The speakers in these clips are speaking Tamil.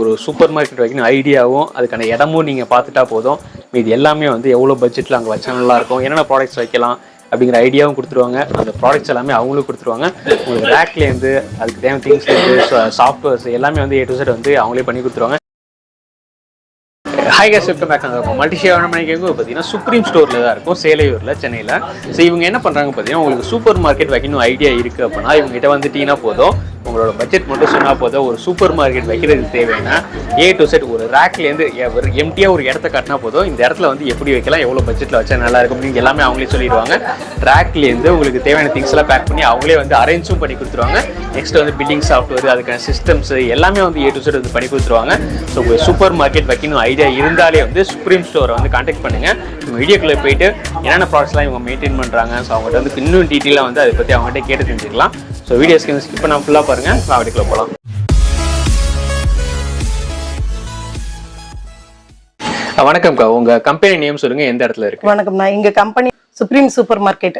ஒரு சூப்பர் மார்க்கெட் வைக்கணும் ஐடியாவும் அதுக்கான இடமும் நீங்கள் பார்த்துட்டா போதும். இது எல்லாமே வந்து எவ்வளோ பட்ஜெட்டில் அங்கே வச்சா நல்லா இருக்கும் என்னென்ன ப்ராடக்ட்ஸ் வைக்கலாம் அப்படிங்கிற ஐடியாவும் கொடுத்துருவாங்க. அந்த ப்ராடக்ட்ஸ் எல்லாமே அவங்களும் கொடுத்துருவாங்க. உங்களுக்கு ரேக்லேருந்து அதுக்கு தேவையான திங்ஸ்லேருந்து சாஃப்ட்வேர்ஸ் எல்லாமே வந்து ஏ டு செட் வந்து அவங்களே பண்ணி கொடுத்துருவாங்க. ஹாய் கேஸ் வெல்கம் பேக் நாங்கள் மல்டி ஷேவன மணிக்கு பார்த்தீங்கன்னா சுப்ரீம் ஸ்டோரில் தான் இருக்கும் சேலையூரில் சென்னையில். ஸோ இவங்க என்ன பண்ணுறாங்க பார்த்தீங்கன்னா உங்களுக்கு சூப்பர் மார்க்கெட் வைக்கணும் ஐடியா இருக்குது அப்படின்னா இவங்ககிட்ட வந்துட்டீங்கன்னா போதும். உங்களோட பட்ஜெட் மட்டும் சொன்னால் போதும். ஒரு சூப்பர் மார்க்கெட் வைக்கிறதுக்கு தேவைன்னா ஏ டு செட் ஒரு ரேக்லேருந்து ஒரு எம்டியாக ஒரு இடத்த கட்டினா போதும். இந்த இடத்துல வந்து எப்படி வைக்கலாம் எவ்வளோ பட்ஜெட்டில் வச்சா நல்லா இருக்கும் அப்படின்னு எல்லாமே அவங்களே சொல்லிடுவாங்க. ரேக்லேருந்து உங்களுக்கு தேவையான திங்ஸ் எல்லாம் பேக் பண்ணி அவங்களே வந்து அரேஞ்சும் பண்ணி கொடுத்துருவாங்க. நெக்ஸ்ட் வந்து பில்டிங் சாஃப்ட்வேர் அதுக்கான சிஸ்டம்ஸ் எல்லாமே வந்து ஏ டு செட் வந்து பண்ணி கொடுத்துருவாங்க. ஸோ உங்களுக்கு சூப்பர் மார்க்கெட் வைக்கணும் ஐடியா இருந்தாலே வந்து சுப்ரீம் ஸ்டோரை வந்து காண்டாக்ட் பண்ணுங்க. நம்ம வீடியோக்குள்ளே போயிட்டு என்னென்ன ப்ராடக்ட்ஸ்லாம் இவங்க மெயின்டைன் பண்ணுறாங்க ஸோ அவங்கள்ட்ட வந்து இன்னும் டீட்டெயிலாக வந்து அதை பற்றி அவங்கள்ட்ட கேட்டு தெரிஞ்சுக்கலாம். ஸோ வீடியோஸ்க்கு ஸ்கிப் பண்ணால் ஃபுல்லாக பாருங்கள் நான் வீடியோக்குள்ளே போகலாம் வணக்கம்க்கா உங்க கம்பெனி நேம் சொல்லுங்க எந்த இடத்துல இருக்கு? வணக்கம் நான் எங்க கம்பெனி சுப்ரீம் சூப்பர் மார்க்கெட்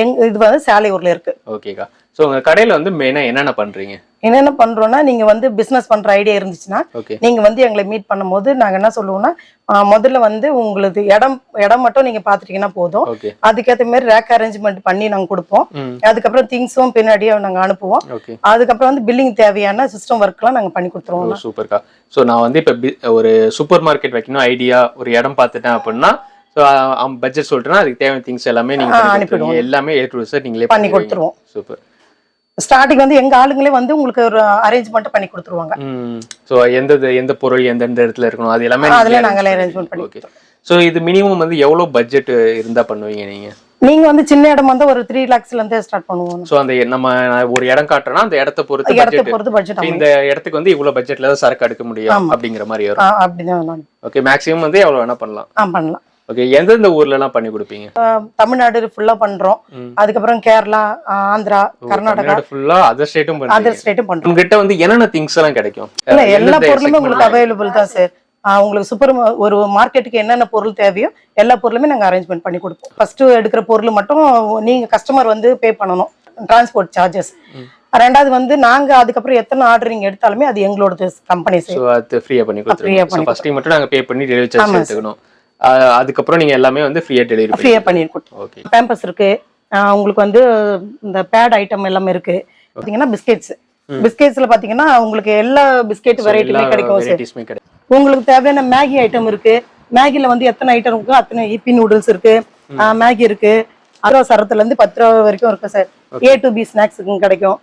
எங் இது வந்து சாலையூர்ல இருக்கு. ஓகேக்கா ஸோ உங்க கடையில வந்து மெயினா என்னென்ன பண்றீங்க? என்னென்ன பண்றோம்னா நீங்க வந்து பிசினஸ் பண்ற ஐடியா இருந்துச்சுன்னா நீங்க வந்து எங்களை மீட் பண்ணும்போது நாங்க என்ன சொல்லுவோம்னா முதல்ல வந்து உங்களுக்கு இடம் இடம் மட்டும் நீங்க பாத்துட்டீங்கன்னா போதும். அதுக்கேற்ற மாதிரி ரேக் அரேஞ்ச்மெண்ட் பண்ணி நாங்க கொடுப்போம். அதுக்கப்புறம் திங்ஸும் பின்னாடியே நாங்க அனுப்புவோம். அதுக்கப்புறம் வந்து பில்லிங் தேவையான சிஸ்டம் ஒர்க்லாம் நாங்க பண்ணி கொடுத்துருவோம் சூப்பர்க்கா ஸோ நான் வந்து இப்போ ஒரு சூப்பர் மார்க்கெட் வைக்கணும் ஐடியா ஒரு இடம் பார்த்துட்டேன் அப்படின்னா ஸோ பட்ஜெட் சொல்லிட்டேன்னா அதுக்கு தேவையான திங்ஸ் எல்லாமே நீங்க. எல்லாமே ஏ டு சார் நீங்களே பண்ணி கொடுத்துருவோம். சூப்பர் ஸ்டார்டிங் வந்து எங்க ஆளுங்களே வந்து உங்களுக்கு ஒரு அரேஞ்ச்மெண்ட் பண்ணி கொடுத்துருவாங்க. ஸோ எந்த எந்த பொருள் எந்தெந்த இடத்துல இருக்கணும் அது எல்லாமே அதுல நாங்களே அரேஞ்ச்மெண்ட் பண்ணி ஸோ இது மினிமம் வந்து எவ்வளோ பட்ஜெட் இருந்தா பண்ணுவீங்க நீங்க? நீங்க வந்து சின்ன இடம் வந்து ஒரு த்ரீ லேக்ஸ்ல இருந்தே ஸ்டார்ட் பண்ணுவோம். ஸோ அந்த நம்ம ஒரு இடம் காட்டுறோம்னா அந்த இடத்த பொறுத்து இடத்தை பொறுத்து பட்ஜெட் இந்த இடத்துக்கு வந்து இவ்வளவு பட்ஜெட்ல தான் சரக்கு எடுக்க முடியும் அப்படிங்கிற மாதிரி வரும். அப்படிதான் ஓகே மேக்ஸிமம் வந்து எவ்வளவு வேணா பண்ணலாம். பண்ணலாம். ஓகே எந்தெந்த ஊர்ல எல்லாம் பண்ணி கொடுப்பீங்க? தமிழ்நாடு ஃபுல்லா பண்றோம். அதுக்கப்புறம் கேரளா ஆந்திரா கர்நாடகா. ஃபுல்லா அதர் ஸ்டேட்டும் அதர் ஸ்டேட்டும் பண்றோம். உங்ககிட்ட வந்து என்னென்ன திங்ஸ் எல்லாம் கிடைக்கும்? இல்ல எல்லா பொருளுமே உங்களுக்கு அவைலபிள் தான் சார் உங்களுக்கு சூப்பர் ஒரு மார்க்கெட்டுக்கு என்னென்ன பொருள் தேவையோ எல்லா பொருளுமே நாங்க அரேஞ்ச்மெண்ட் பண்ணி கொடுப்போம். ஃபர்ஸ்ட் எடுக்கிற பொருள் மட்டும் நீங்க கஸ்டமர் வந்து பே பண்ணணும். டிரான்ஸ்போர்ட் சார்ஜஸ் ரெண்டாவது வந்து நாங்க அதுக்கப்புறம் எத்தனை ஆர்டர் நீங்க எடுத்தாலுமே அது எங்களோட கம்பெனி ஃப்ரீயா பண்ணி கொடுத்துருங்க பண்ணி ஃபர்ஸ்ட் மட்டும் நாங்க பே பண்ணி டெலிவரி சார்ஜ் எடுத்துக்கணும். அதுக்கப்புறம் நீங்க எல்லாமே வந்து ஃப்ரீயா டெலிவரி பண்ணி ஃப்ரீயா பண்ணி கொடுத்தோம் ஓகே பேம்பஸ் இருக்கு. ஆஹ் உங்களுக்கு வந்து இந்த பேட் ஐட்டம் எல்லாமே இருக்கு. பாத்தீங்கன்னா பிஸ்கெட்ஸ் பிஸ்கெட்ஸ்ல பாத்தீங்கன்னா உங்களுக்கு எல்லா பிஸ்கெட் வெரைட்டியுமே கிடைக்கும் சார் உங்களுக்கு தேவையான மேகி ஐட்டம் இருக்கு. மேகில வந்து எத்தனை ஐட்டம் இருக்கோ அத்தனை இப்பி நூடுல்ஸ் இருக்கு. மேகி இருக்கு. அறுபது சரத்துல இருந்து பத்து ரூபா வரைக்கும் இருக்கு சார் ஏ டு பி ஸ்நாக்ஸுக்கும் கிடைக்கும்.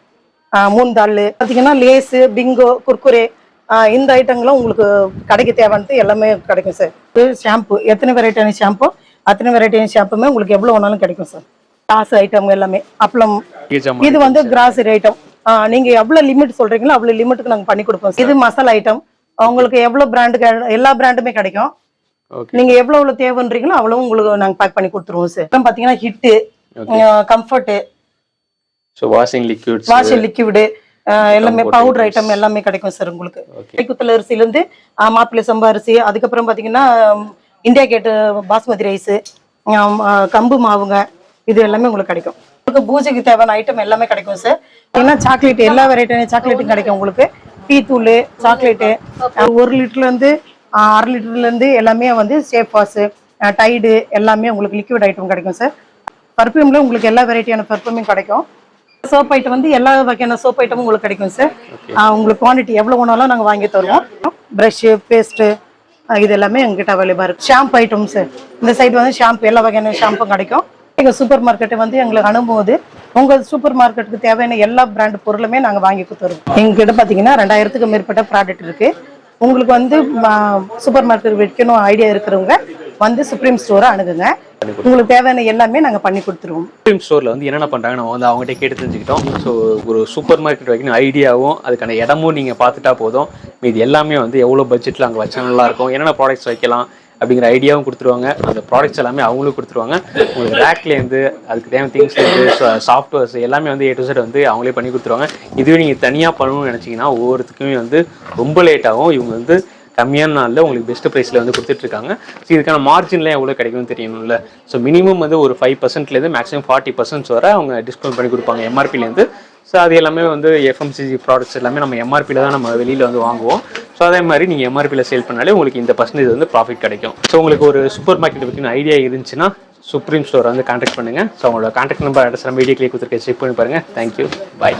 மூணு தாள் பாத்தீங்கன்னா லேஸு பிங்கோ குர்குரே. இந்த ஐட்டங்களும் உங்களுக்கு கடைக்கு தேவையானது எல்லாமே கிடைக்கும் சார் ஷாம்பு எத்தனை வெரைட்டியான ஷாம்பு அத்தனை வெரைட்டியான ஷாம்புமே உங்களுக்கு எவ்வளவு வேணாலும் கிடைக்கும் சார் காசு ஐட்டம் எல்லாமே. அப்பளம். இது வந்து கிராசரி ஐட்டம் நீங்க எவ்வளவு லிமிட் சொல்றீங்களோ அவ்வளவு லிமிட்டுக்கு நாங்க பண்ணி கொடுப்போம் இது மசாலா ஐட்டம் உங்களுக்கு எவ்வளவு பிராண்டுக்கு எல்லா பிராண்டுமே கிடைக்கும். நீங்க எவ்வளவு எவ்வளவு தேவைன்றீங்களோ அவ்வளவு உங்களுக்கு நாங்க பேக் பண்ணி கொடுத்துருவோம் சார் அப்புறம் பாத்தீங்கன்னா Hit Comfort washing liquids washing liquid எல்லாமே பவுடர் ஐட்டம் எல்லாமே கிடைக்கும் சார் உங்களுக்கு. ஓகே கைக்குத்தல் அரிசில இருந்து மாப்பிள்ளை சம்பா அரிசி அதுக்கப்புறம் பாத்தீங்கன்னா இந்தியா கேட்டு பாஸ்மதி ரைஸ் கம்பு மாவுங்க இது எல்லாமே உங்களுக்கு கிடைக்கும். உங்களுக்கு பூஜைக்கு தேவையான ஐட்டம் எல்லாமே கிடைக்கும் சார் ஏன்னா சாக்லேட் எல்லா வெரைட்டியான சாக்லேட்டும் கிடைக்கும் உங்களுக்கு. டீ தூள் சாக்லேட்டு ஒரு லிட்டர்ல இருந்து ஆஹ், அரை லிட்டர்ல இருந்து எல்லாமே வந்து சேஃப் வாஷ் டைடு எல்லாமே உங்களுக்கு லிக்விட் ஐட்டம் கிடைக்கும் சார் பர்ஃப்யூம்ல உங்களுக்கு எல்லா வெரைட்டியான பர்ஃப்யூமும் கிடைக்கும். சோப் ஐட்டம் வந்து எல்லா வகையான சோப் ஐட்டமும் உங்களுக்கு கிடைக்கும் சார் உங்களுக்கு குவாண்டிட்டி எவ்வளோ வேணாலும் நாங்கள் வாங்கி தருவோம். ப்ரஷ்ஷு பேஸ்ட்டு இது எல்லாமே எங்ககிட்ட அவைலபிளாக இருக்கு. ஷாம்பு ஐட்டம் சார் இந்த சைடு வந்து ஷாம்பு எல்லா வகையான ஷாம்பும் கிடைக்கும். எங்கள் சூப்பர் மார்க்கெட்டை வந்து எங்களுக்கு அனுப்பும்போது உங்கள் சூப்பர் மார்க்கெட்டுக்கு தேவையான எல்லா பிராண்ட் பொருளுமே நாங்கள் வாங்கி கொடுத்துருவோம். எங்ககிட்ட பார்த்தீங்கன்னா ரெண்டாயிரத்துக்கு மேற்பட்ட ப்ராடக்ட் இருக்கு. உங்களுக்கு வந்து சூப்பர் மார்க்கெட் வைக்கணும் ஐடியா இருக்கிறவங்க வந்து சுப்ரீம் ஸ்டோரை அணுகுங்க. உங்களுக்கு தேவையான எல்லாமே நாங்கள் பண்ணி கொடுத்துருவோம். சுப்ரீம் ஸ்டோரில் வந்து என்னென்ன பண்ணுறாங்க நம்ம வந்து அவங்ககிட்ட கேட்டு தெரிஞ்சுக்கிட்டோம். ஸோ ஒரு சூப்பர் மார்க்கெட் வைக்கணும் ஐடியாவும் அதுக்கான இடமும் நீங்கள் பார்த்துட்டா போதும். இது எல்லாமே வந்து எவ்வளோ பட்ஜெட்டில் அங்கே வச்சா நல்லா இருக்கும் என்னென்ன ப்ராடக்ட்ஸ் வைக்கலாம் அப்படிங்கிற ஐடியாவும் கொடுத்துருவாங்க. அந்த ப்ராடக்ட்ஸ் எல்லாமே அவங்களும் கொடுத்துருவாங்க. உங்களுக்கு ரேக்லேருந்து அதுக்கு தேவையான திங்ஸ்லேருந்து சாஃப்ட்வேர்ஸ் எல்லாமே வந்து ஏ டு செட் வந்து அவங்களே பண்ணி கொடுத்துருவாங்க. இதுவே நீங்கள் தனியாக பண்ணணும்னு நினச்சிங்கன்னா ஒவ்வொருத்துக்குமே வந்து ரொம்ப லேட் ஆகும். இவங்க வந்து கம்மியான நாளில் உங்களுக்கு பெஸ்ட் ப்ரைஸில் வந்து கொடுத்துட்ருக்காங்க. ஸோ இதுக்கான மார்ஜின்லாம் எவ்வளோ கிடைக்கும்னு தெரியணும்ல? ஸோ மினிமம் வந்து ஒரு ஃபைவ் பர்சன்ட்லேருந்து மேக்ஸிமம் ஃபார்ட்டி பர்சன்ட்ஸ் வர அவங்க டிஸ்கவுண்ட் பண்ணி கொடுப்பாங்க எம்ஆர்பிலேருந்து ஸோ அது எல்லாமே வந்து எஃப்எம்சிஜி ப்ராடக்ட்ஸ் எல்லாமே நம்ம எம்ஆர்பியில் தான் நம்ம வெளியில் வந்து வாங்குவோம். ஸோ அதே மாதிரி நீங்கள் எம்ஆர்பியில் சேல் பண்ணாலே உங்களுக்கு இந்த பர்சன்டேஜ் வந்து ப்ராஃபிட் கிடைக்கும். ஸோ உங்களுக்கு ஒரு சூப்பர் மார்க்கெட் பற்றின ஐடியா இருந்துச்சுன்னா சுப்ரீம் ஸ்டோரை வந்து கான்டாக்ட் பண்ணுங்கள் ஸோ அவங்களோட கான்டாக்ட் நம்பர் அட்ரஸ் நம்ம வீடியோக்லேயே கொடுத்துருக்கேன். செக் பண்ணி பாருங்கள் தேங்க்யூ பாய்